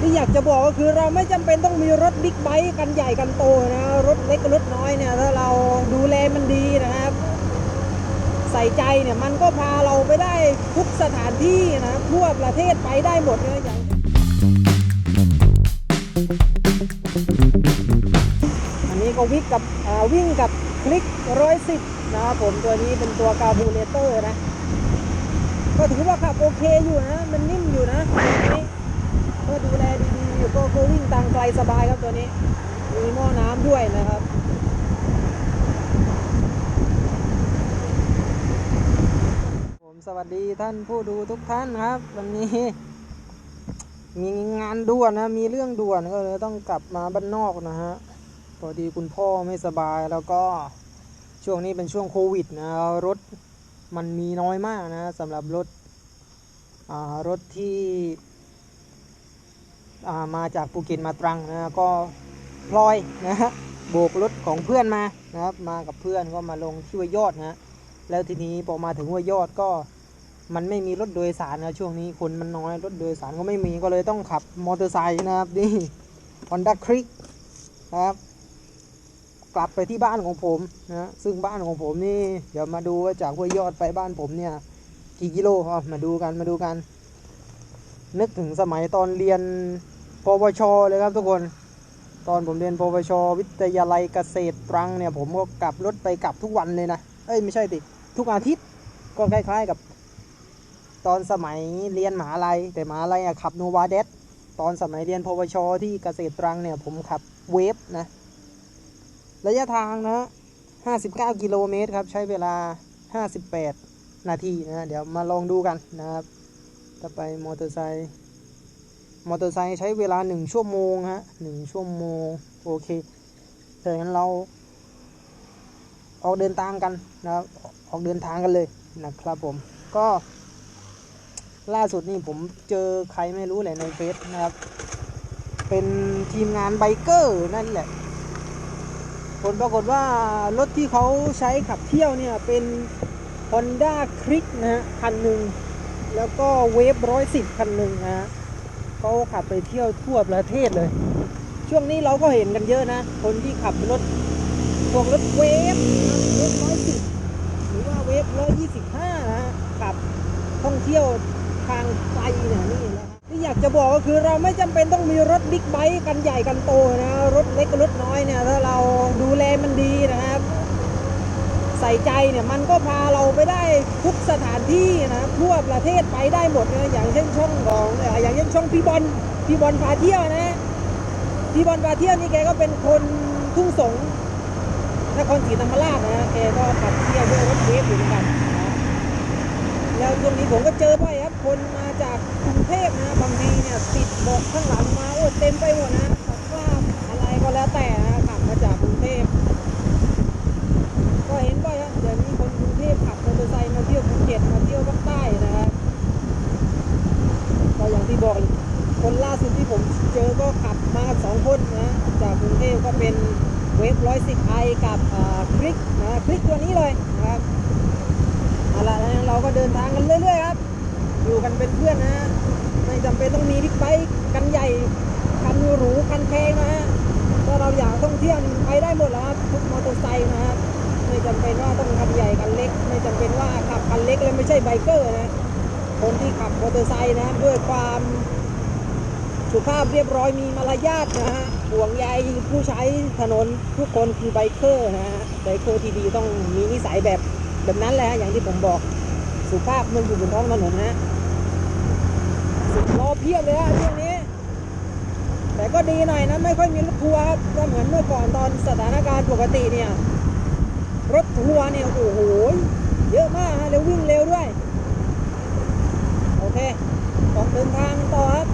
ที่อยากจะบอกก็คือเราไม่จำเป็นต้องมีรถบิ๊กไบค์กันใหญ่กันโตนะรถเล็กรถน้อยเนี่ยถ้าเราดูแลมันดีนะครับ ใส่ใจเนี่ยมันก็พาเราไปได้ทุกสถานที่นะทั่วประเทศไปได้หมดเลยอย่างอันนี้ก็วิ่งกับวิ่งกับคลิกร้อยสิบนะครับผมตัวนี้เป็นตัวคาร์บูเรเตอร์นะ ก็ถือว่าขับโอเคอยู่นะ มันนิ่มอยู่นะนี้ ก็ดูแลดีๆอยู่ก็คือวิ่งทางไกลสบายครับตัวนี้ มีหม้อน้ำด้วยนะครับผมสวัสดีท่านผู้ดูทุกท่านครับ วันนี้ มีงานด่วนนะ มีเรื่องด่วนก็เลยต้องกลับมาบ้านนอกนะฮะพอดีคุณพ่อไม่สบายแล้วก็ช่วงนี้เป็นช่วงโควิดนะรถมันมีน้อยมากนะสำหรับรถรถที่ มาจากภูเก็ตมาตรังนะก็พลอยนะฮะโบกรถของเพื่อนมานะครับมากับเพื่อนก็มาลงที่ห้วยยอดนะแล้วทีนี้พอมาถึงห้วยยอดก็มันไม่มีรถโดยสารนะช่วงนี้คนมันน้อยรถโดยสารก็ไม่มีก็เลยต้องขับมอเตอร์ไซค์นะครับนี่ Honda Click นะครับกลับไปที่บ้านของผมนะซึ่งบ้านของผมนี่เดี๋ยวมาดูว่าจากห้วยยอดไปบ้านผมเนี่ยกี่กิโลอะมาดูกันมาดูกัน นึกถึงสมัยตอนเรียน ปวชเลยครับทุกคน ตอนผมเรียนปวช วิทยาลัยเกษตรตรังเนี่ย ผมก็กลับรถไปกลับทุกวันเลยนะ เอ้ยไม่ใช่ติทุกอาทิตย์ก็คล้ายๆกับ ตอนสมัยเรียนมหาลัย แต่มหาลัยอะขับโนวาเดสตอนสมัยเรียนปวช ที่เกษตรตรังเนี่ย ผมขับเวฟนะ ระยะทางนะ59กิโลเมตรครับ ใช้เวลา58นาทีนะ เดี๋ยวมาลองดูกันนะครับ ต่อไปมอเตอร์ไซค์ มอเตอร์ไซค์ใช้เวลา 1 ชั่วโมงฮะ1ชั่วโมง โอเคถ้าอย่งนั้นเรา ออกเดินทางกันนะครับออกเดินทางกันเลยนะครับผมก็ล่าสุดนี่ผมเจอใครไม่รู้เลยในเฟซนะครับ เป็นทีมงานไบเกอร์นั่นแหละ ผลปรากฏว่ารถที่เขาใช้ขับเที่ยวเนี่ย เป็น Honda Click นะฮะคันหนึ่ง แล้วก็เวฟร้อยสิบคันหนึ่งนะฮะ เขาขับไปเที่ยวทั่วประเทศเลย ช่วงนี้เราก็เห็นกันเยอะนะ คนที่ขับรถพวกรถเวฟเวฟร้อยสิบหรือว่าเวฟร้อยยี่สิบห้านะฮะขับท่องเที่ยวทางไกลเนี่ยนี่นะที่อยากจะบอกก็คือเราไม่จำเป็นต้องมีรถบิ๊กไบค์กันใหญ่กันโตนะรถเล็กรถน้อยเนี่ยถ้าเราดูแลมันดีนะครับ ใส่ใจเนี่ยมันก็พาเราไปได้ทุกสถานที่นะทั่วประเทศไปได้หมดนะอย่างเช่นช่องของออย่างเช่นช่องพี่บอลพี่บอลพาเที่ยวนะพี่บอลพาเที่ยวนี่แกก็เป็นคนทุ่งสงนครศรีธรรมราชนะแกก็ขับเที่ยวด้วยรถเวฟอยู่เหมือนกันนะแล้วช่วงนี้ผมก็เจอบ่อยครับ คนมาจากกรุงเทพนะบางทีเนี่ยติดบอกข้างหลังมาโอ้เต็มไปหมดนะขับว่าอะไรก็แล้วแต่นะขับมาจากกรุงเทพ ก็เห็นบ่อยครับเดี๋ยวนี้คนกรุงเทพขับมอเตอร์ไซค์มาเที่ยวภูเก็ตมาเที่ยวภาคใต้นะครับก็อย่างที่บอกคนล่าสุดที่ผมเจอก็ขับมาสองคนนะจากกรุงเทพก็เป็นเวฟร้อยสิบไอกับคลิกนะคลิกตัวนี้เลยนะครับเอาละแล้วเราก็เดินทางกันเรื่อยๆครับ อยู่กันเป็นเพื่อนนะฮะไม่จำเป็นต้องมีบิ๊กไบค์กันใหญ่คันหรูคันแพงนะฮะถ้าเราอยากท่องเที่ยวไปได้หมดแล้วครับทุกมอเตอร์ไซค์นะครับ ไม่จำเป็นว่าต้องคันใหญ่คันเล็ก ไม่จำเป็นว่าขับคันเล็กแล้วไม่ใช่ไบเกอร์นะ คนที่ขับมอเตอร์ไซค์นะด้วยความสุภาพเรียบร้อยมีมารยาทนะฮะห่วงใยผู้ใช้ถนนทุกคนคือไบเกอร์นะฮะไบเกอร์ที่ดีต้องมีนิสัยแบบแบบนั้นแหละอย่างที่ผมบอกสุภาพเมื่ออยู่บนท้องถนนนะสุดรอเพียบเลยฮะช่วงนี้ แต่ก็ดีหน่อยนะไม่ค่อยมีรถทัวร์ครับก็เหมือนเมื่อก่อนตอนสถานการณ์ปกติเนี่ย รถทัวร์เนี่ยโอ้โหเยอะมากฮะแล้ววิ่งเร็วด้วย โอเคออกเดินทางต่อครับ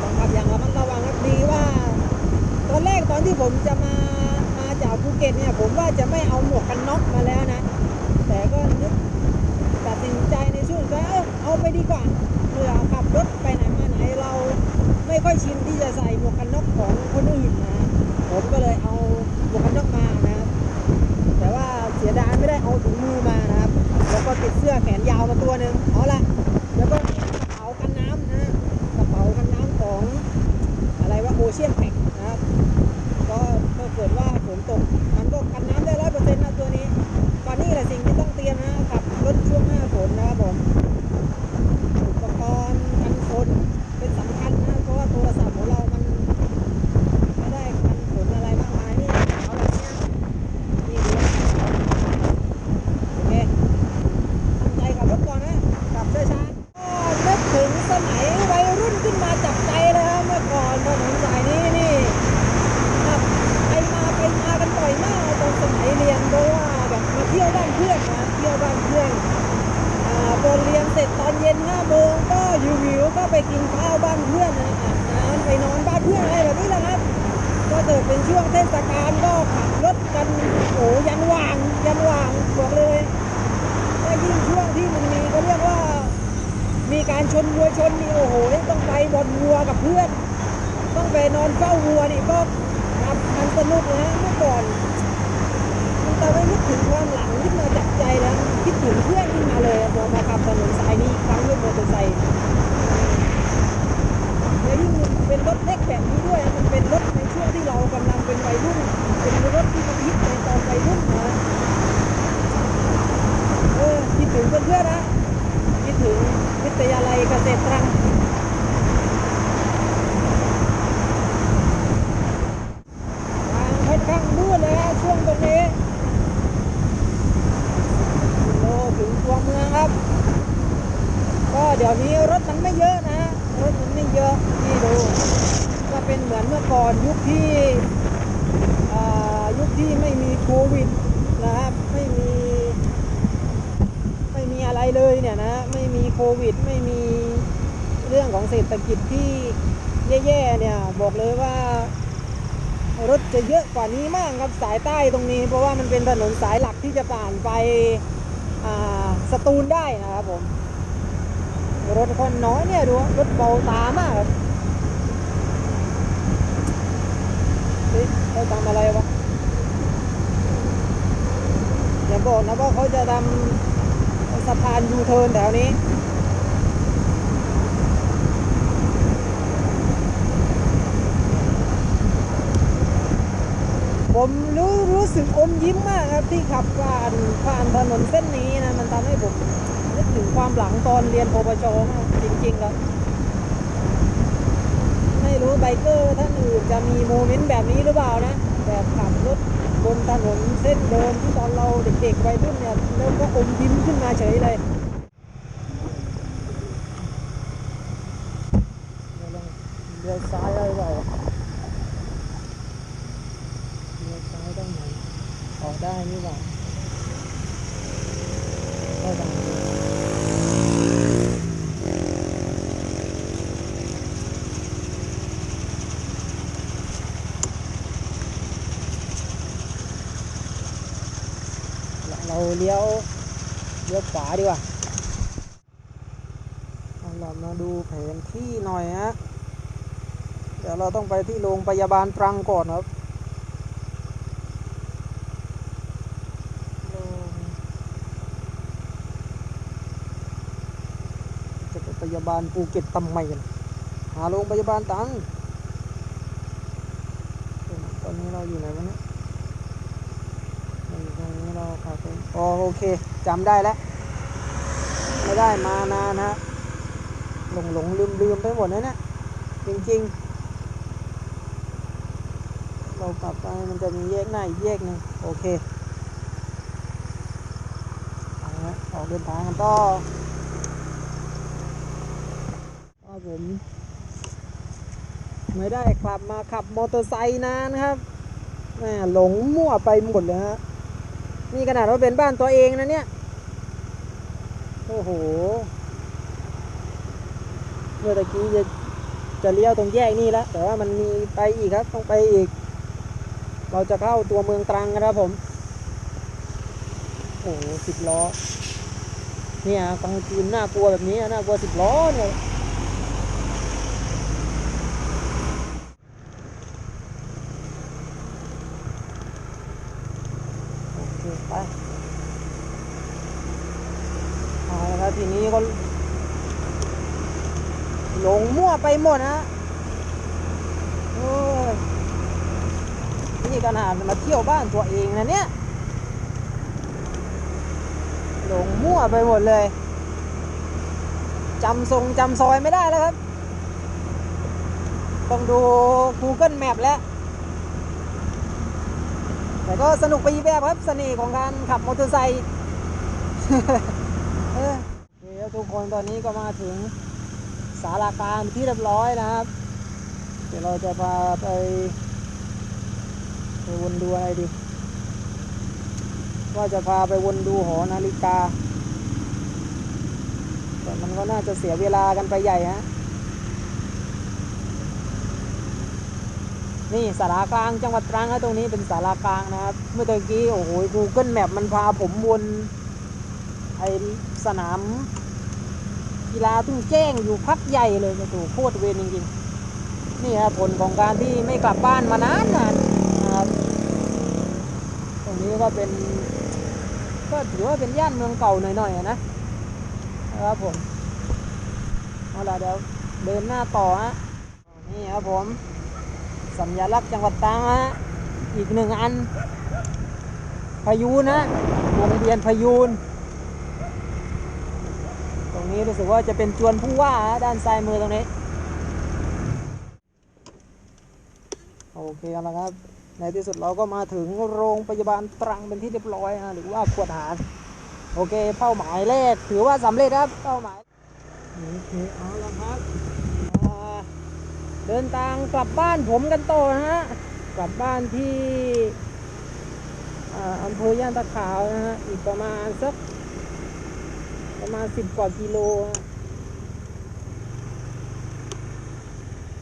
ต้องขับอย่างระมัดระวังครับดีว่า ตอนแรกตอนที่ผมจะมามาจากภูเก็ตเนี่ย ผมว่าจะไม่เอาหมวกกันน็อกมาแล้วนะ แต่ก็นึกตัดสินใจในช่วงสุดท้าเออเอาไปดีกว่าเผื่อขับรถไปไหนมาไหนเราไม่ค่อยชินที่จะใส่หมวกกันน็อกของคนอื่นนะ ผมก็เลยเอาหมวกกันน็อกมานะครับ แต่ว่าเสียดายไม่ได้เอาถุงมือมานะครับ แล้วก็ติดเสื้อแขนยาวมาตัวหนึ่งเอาละแล้วก็ สมัยวัยรุ่นขึ้นมาจับใจเลยครับเมื่อก่อนถนนสายนี้นี่ครับไปมาไปมากันบ่อยมากตอนสมัยเรียนเพราะว่าแบบมาเที่ยวบ้านเพื่อนนะเที่ยวบ้านเพื่อนอ่าพอเรียนเสร็จตอนเย็นห้าโมงก็อยู่วิวก็ไปกินข้าวบ้านเพื่อนนะอาบน้ำไปนอนบ้านเพื่อนอะไรแบบนี้แหละครับ ก็เกิดเป็นช่วงเทศกาลก็ขับรถกันโอ้ยันว่างยันว่างบอกเลยก็ยิ่งช่วงที่มันมีก็เรียกว่า มีการช นวัวชนนี่โอ้โหต้องไปบอลวัวกับเพื่อน ต้องไปนอนเฝ้าวัวนี่ก็ครับมันสนุกนะเมื่อก่อนมันทำให้นึกถึงความหลังขึ้นมาจากใจแล้วคิดถึงเพื่อนขึ้นมาเลยพอมาขับถนนสายนี้ครั้งด้วยมอเตอร์ไซค์แล้วยิ่งเป็นรถเล็กแบบนี้ด้วยมันเป็นรถในช่วงที่เรากำลังเป็นวัยรุ่นเป็นรถที่มันฮิตในตอนวัยรุ่นนะเออคิดถึงเพื่อนๆนะาลัยเกษตรตรังทางค่อนข้างมืดเลยฮะช่วงตรงนี้โลถึงตัวเมืองครับ ก็เดี๋ยวนี้รถมันไม่เยอะนะฮะรถมันไม่เยอะนี่ดูก็เป็นเหมือนเมื่อก่อนยุคที่อ่ายุคที่ไม่มีโควิดนะครับไม่มี ไม่มีอะไรเลยเนี่ยนะ ไม่มีโควิด ไม่มี เศรษฐกิจที่แย่ๆเนี่ยบอกเลยว่ารถจะเยอะกว่านี้มากครับสายใต้ตรงนี้ เพราะว่ามันเป็นถนนสายหลักที่จะผ่านไปอ่าสตูลได้นะครับผม รถคนน้อยเนี่ยดูรถเบาตามากครับเขาทำอะไรวะอย่าบอกนะว่าเขาจะทำสะพานยูเทิร์นแถวนี้ ผมรู้รู้สึกอมยิ้มมากครับที่ขับผ่านผ่านถนนเส้นนี้นะ มันทำให้ผมนึกถึงความหลังตอนเรียนปปชมากจริงๆครับไม่รู้ไบเกอร์ท่านอื่นจะมีโมเมนต์แบบนี้หรือเปล่านะแบบขับรถบนถนนเส้นเดิมที่ตอนเราเด็กๆวัยรุ่นเนี่ยแล้วก็อมยิ้มขึ้นมาเฉยเลย เลี้ยวซ้ายได้เปล่าเลี้ยวซ้ายได้ไหมออกได้นี่หว่าได้ทางนี้ เลี้ยวเลี้ยวขวาดีกว่าเรามาดูแผนที่หน่อยฮะ เดี๋ยวเราต้องไปที่โรงพยาบาลตรังก่อนครับโรงจะไปพยาบาลภูเก็ตทำไมกันหาโรงพยาบาลตรังตอนนี้เราอยู่ไหนวะเนี่ยเราอยู่ตรงนี้ เราขับไปอ๋อโอเคจำได้แล้ว ไม่ได้มานานฮะหลงหลงลืมลืมไปหมดนะเนี่ยจริงๆ เรากลับไปมันจะมีแยกหน้าอีกแยกหนึ่งโอเคเอาละออกเดินทางกันต่อก็ผม ไม่ได้ขับมาขับมอเตอร์ไซค์นานครับแหมหลงมั่วไปหมดเลยฮะ นี่ขนาดว่าเป็นบ้านตัวเองนะเนี่ย โอ้โห เมื่อตะกี้จะจะเลี้ยวตรงแยกนี่แล้ว แต่ว่ามันมีไปอีกครับ ต้องไปอีก เราจะเข้าตัวเมืองตรังนะครับผม โอ้โหสิบล้อ เนี่ยกลางคืนน่ากลัวแบบนี้น่ากลัวสิบล้อเนี่ยโอเคไปเอาละครับทีนี้ก็ ห ลงมั่วไปหมดนะโอ้ยนี่ขนาดมาเที่ยวบ้านตัวเองนะเนี่ยหลงมั่วไปหมดเลยจำทรงจำซอยไม่ได้แล้วครับ ต้องดู Google Map แล้ว แต่ก็สนุกไปอีกแบบครับเสน่ห์ของการขับมอเตอร์ไซค์เออทุกคนตอนนี้ก็มาถึง สารากลางที่เรียบร้อยนะครับ เดี๋ยวเราจะพาไปไปวนดูอะไรดี ว่าจะพาไปวนดูหอนาฬิกา แต่มันก็น่าจะเสียเวลากันไปใหญ่ฮะนี่สารากลางจังหวัดตรังครับตรงนี้เป็นสารากลางนะครับ เมื่อตะกี้โอ้โห Google Map มันพาผมวนไอสนาม กีฬาทุ่งแจ้งอยู่พักใหญ่เลยโอ้โหโคตรเวรจริงๆ นี่ครับผลของการที่ไม่กลับบ้านมานานนานนะครับตรงนี้ก็เป็น ก็ถือว่าเป็นย่านเมืองเก่าหน่อยๆนะนะครับผมเอาล่ะเดี๋ยวเดินหน้าต่อฮะนี่ครับผม สัญลักษณ์จังหวัดตรังฮะอีกหนึ่งอันพายูนะวงเวียนพายูน รงนี้รู้สึกว่าจะเป็นจวนผู้ว่าด้านซ้ายมือตรงนี้ โอเคเอาละครับ ในที่สุดเราก็มาถึงโรงพยาบาลตรังเป็นที่เรียบร้อยนะหรือว่าขวดหารโอเค เป้าหมายแรกถือว่าสำเร็จครับเป้าหมายโอเคเอาละครับเดินทางกลับบ้านผมกันต่อนะฮะกลับบ้านที่อ่าอำเภอย่านตะขาวนะฮะอีกประมาณสัก ประมาณสิบกว่ากิโล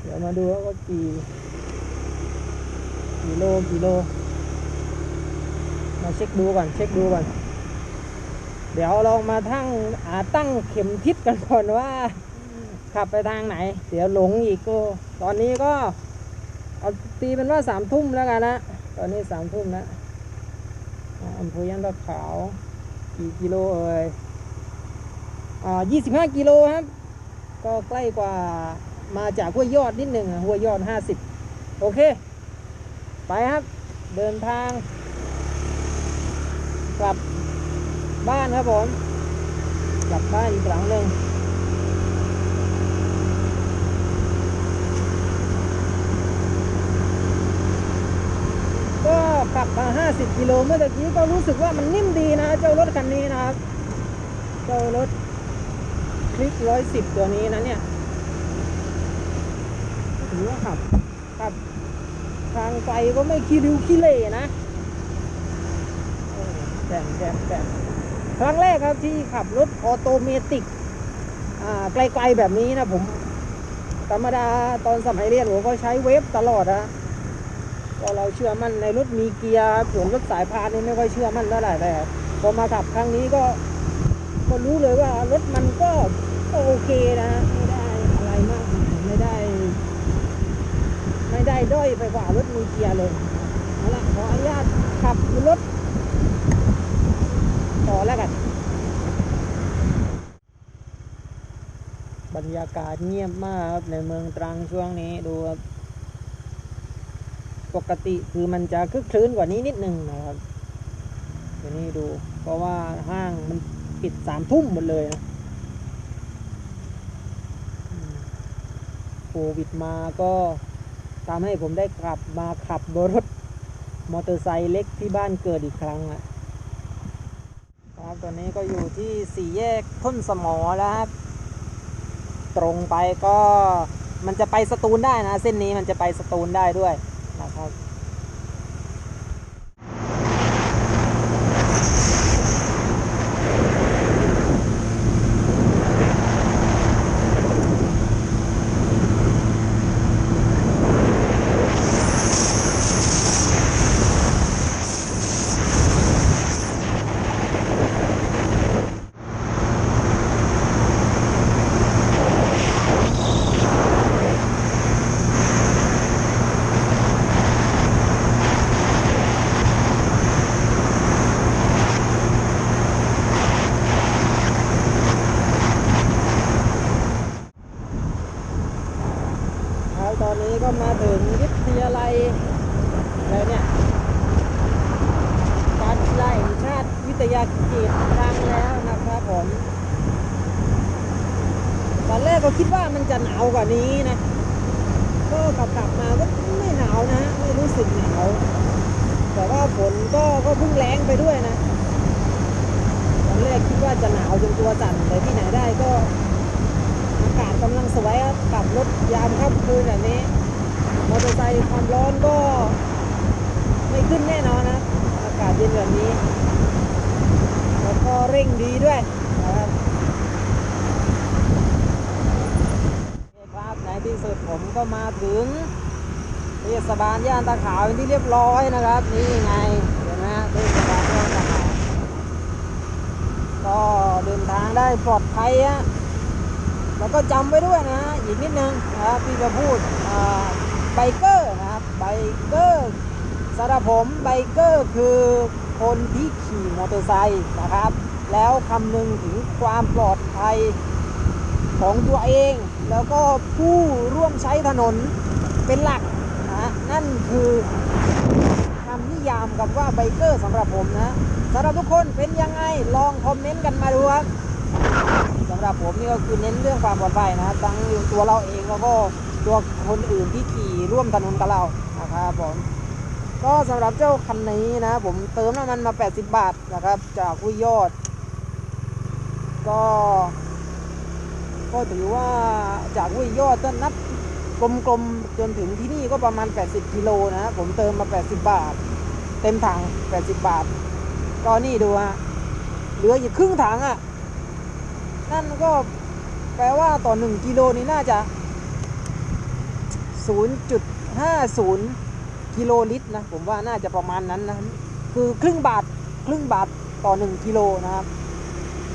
เดี๋ยวมาดูว่ากี่กิโลกิโล มาเช็คดูก่อนเช็คดูก่อน เดี๋ยวลองมาทั้งอาตั้งเข็มทิศกันก่อนว่า ขับไปทางไหน เดี๋ยวหลงอีกก็ ตอนนี้ก็เอาตีเป็นว่าสามทุ่มแล้วกันนะ ตอนนี้สามทุ่มนะอำเภอย่านตะขาว กี่กิโลเอ่ย อ่ายี่สิบห้ากิโลครับ ก็ใกล้กว่ามาจากห้วยยอดนิดหนึ่งอะห้วยยอดห้าสิบโอเค ไปครับ เดินทาง กลับบ้านครับผม กลับบ้านอีกหลังหนึ่งก็ขับมา 50 กิโลเมื่อกี้ก็รู้สึกว่ามันนิ่มดีนะ เจ้ารถคันนี้นะครับ เจ้ารถ คลิกร้อยสิบตัวนี้นะเนี่ยถือว่าขับขับ ทางไฟก็ไม่ขี้ริ้วขี้เล่นะแจ่มแจ่มแจ่มครั้งแรกครับที่ขับรถออโตเมติกอ่าไกลๆแบบนี้นะผมธรรมดาตอนสมัยเรียนผมก็ใช้เวฟตลอดนะก็เราเชื่อมั่นในรถมีเกียร์ส่วนรถสายพานนี่ไม่ค่อยเชื่อมั่นเท่าไหร่แต่พอมาขับครั้งนี้ก็ ก็รู้เลยว่ารถมันก็โอเคนะไม่ได้อะไรมากไม่ได้ ไม่ได้ด้อยไปกว่ารถมีเกียร์เลยเอาละขออนุญาตขับรถต่อแล้วกัน บรรยากาศเงียบมากครับในเมืองตรังช่วงนี้ดูครับปกติคือมันจะคึกคลื้นกว่านี้นิดนึงนะครับเดี๋ยวนี้ดู เพราะว่าห้างมัน ปิดสามทุ่มหมดเลยนะโควิดมาก็ทำให้ผมได้กลับมาขับรถมอเตอร์ไซค์เล็กที่บ้านเกิดอีกครั้งอะครับตอนนี้ก็อยู่ที่สี่แยกทุ่นสมอแล้วครับ ตรงไปก็มันจะไปสตูลได้นะ เส้นนี้มันจะไปสตูลได้ด้วยนะครับตอนนี้ก็มาถึงวิทยาลัยอะไรเนี่ย การกีฬาแห่งชาติวิทยาเขตตรังแล้วนะครับผม ตอนแรกก็คิดว่ามันจะหนาวกว่านี้นะ ก็ขับขับๆมาก็ไม่หนาวนะ ไม่รู้สึกหนาว แต่ว่าฝน ก็เพิ่งแรงไปด้วยนะตอนแรกคิดว่าจะหนาวจนตัวสั่นแต่ที่ไหนได้ก็อากาศกำลังสวยรถยามค่ำคืนแบบนี้มอเตอร์ไซค์ความร้อนก็ไม่ขึ้นแน่นอนนะ อากาศเย็นแบบนี้ แล้วก็เร่งดีด้วยนะครับคครับในที่สุดผมก็มาถึงเทศบาลย่านตาขาวเป็นที่เรียบร้อยนะครับ นี่ไงเห็นไหมฮะเทศบาลย่านตาขาว ก็เดินทางได้ ปลอดภัยฮะแล้วก็จำไว้ด้วยนะอีกนิดนึงนะครับที่จะพูดไบเกอร์นะครับไบเกอร์สำหรับผมไบเกอร์คือคนที่ขี่มอเตอร์ไซค์นะครับ แล้วคำนึงถึงความปลอดภัยของตัวเอง แล้วก็ผู้ร่วมใช้ถนนเป็นหลักนะนั่นคือคำนิยามกับว่าไบเกอร์สำหรับผมนะสำหรับทุกคนเป็นยังไงลองคอมเมนต์กันมาดูครับ ผมนี่ก็คือเน้นเรื่องความปลอดภัยนะครับทั้งตัวเราเองแล้วก็ตัวคนอื่นที่ขี่ร่วมถนนกับเรานะครับผมก็สำหรับเจ้าคันนี้นะผมเติมน้ำมันมา 80 บาทนะครับ จากวิยอด ก็ ก็ถือว่าจากวิยอดถ้านับกลมๆ จนถึงที่นี่ก็ประมาณ 80 กิโลนะผมเติมมา 80 บาท เต็มถัง 80 บาท ก็นี่ดูฮะเหลืออีกครึ่งถังอะ นั่นก็แปลว่าต่อ 1 กิโลนี้น่าจะ 0.50 กิโลลิตรนะ ผมว่าน่าจะประมาณนั้นนะ คือครึ่งบาทครึ่งบาทต่อ 1 กิโลนะครับ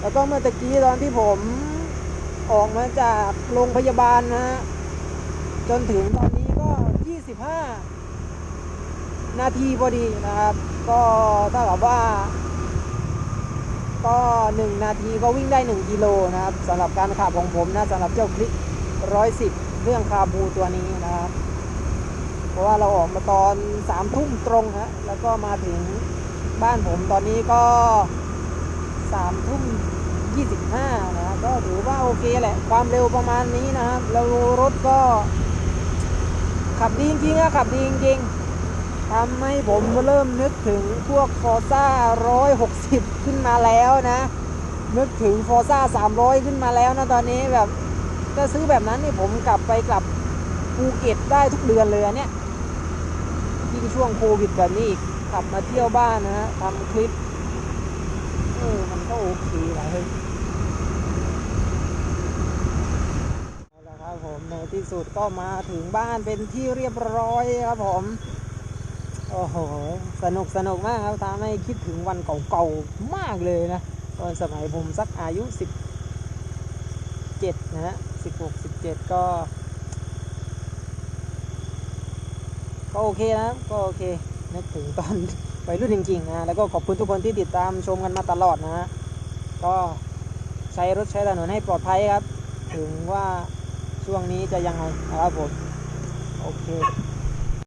แล้วก็เมื่อตะกี้ตอนที่ผมออกมาจากโรงพยาบาลนะฮะจนถึงตอนนี้ก็ 25 นาทีพอดีนะครับ ก็เท่ากับว่า ก็ 1 นาทีก็วิ่งได้ 1 กิโลนะครับสำหรับการขับของผมนะสำหรับเจ้าคลิก 110 เครื่องคาบูตัวนี้นะครับ เพราะว่าเราออกมาตอน3ทุ่มตรงฮะแล้วก็มาถึงบ้านผมตอนนี้ก็3ทุ่ม25นะก็ถือว่าโอเคแหละ ความเร็วประมาณนี้นะครับแล้วรถก็ขับดีจริงๆอะขับดีจริงๆ ทำให้ผมเริ่มนึกถึงพวกฟอร์ซ่า160 ขึ้นมาแล้วนะ นึกถึงฟอร์ซ่า300 ขึ้นมาแล้วนะตอนนี้แบบถ้าซื้อแบบนั้นนี่ผมกลับไปกลับภูเก็ตได้ทุกเดือนเลยเนี่ยยิ่งช่วงโควิดแบบนี้กขับมาเที่ยวบ้านนะฮะทำคลิปเออมันก็โอเคแหละเฮ้ยเอาละครับผมในที่สุดก็มาถึงบ้านเป็นที่เรียบร้อยครับผม โอ้โห สนุกสนุกมากครับทำให้คิดถึงวันเก่าๆ มากเลยนะ ตอนสมัยผมสักอายุสิบเจ็ดนะฮะสิบหกสิบเจ็ดก็โอเคนะก็โอเค นึกถึงตอนวัยรุ่นจริงๆนะแล้วก็ขอบคุณทุกคนที่ติดตามชมกันมาตลอดนะฮะ ก็ใช้รถใช้ถนนให้ปลอดภัยครับ ถึงว่าช่วงนี้จะยังไงนะครับผม โอเค